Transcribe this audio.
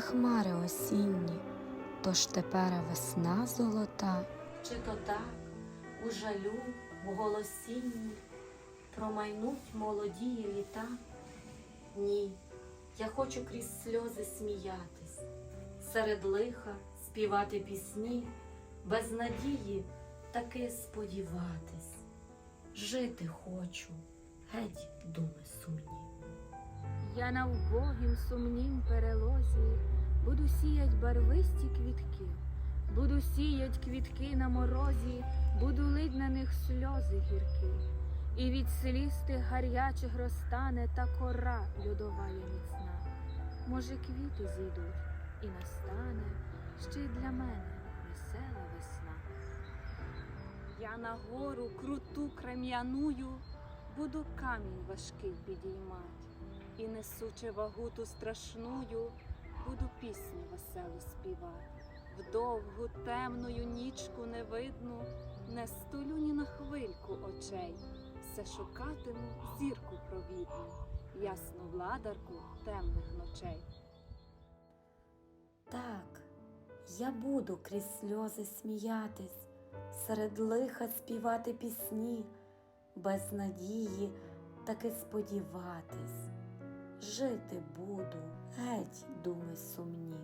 хмари осінні, тож тепер весна золота. Чи то так у жалю, в голосінні промайнуть молодії літа? Ні, я хочу крізь сльози сміятись, серед лиха співати пісні, без надії таки сподіватись. Жити хочу, геть думи сумні. Я на вбогім сумнім перелозі. Буду сіять барвисті квітки, буду сіять квітки на морозі, буду лить на них сльози гіркі, і від сліз тих гарячих розтане та кора льодова є міцна. Може, квіти зійдуть, і настане ще й для мене весела весна. Я на гору круту крем'яную буду камінь важкий підіймать, і несучи вагу ту страшную, буду пісню веселу співать. В довгу темною нічку невидну, не столю ні на хвильку очей, все шукатиму зірку провідну, ясну владарку темних ночей. Так, я буду крізь сльози сміятись, серед лиха співати пісні, без надії таки сподіватись. Жити буду, геть думи сумні.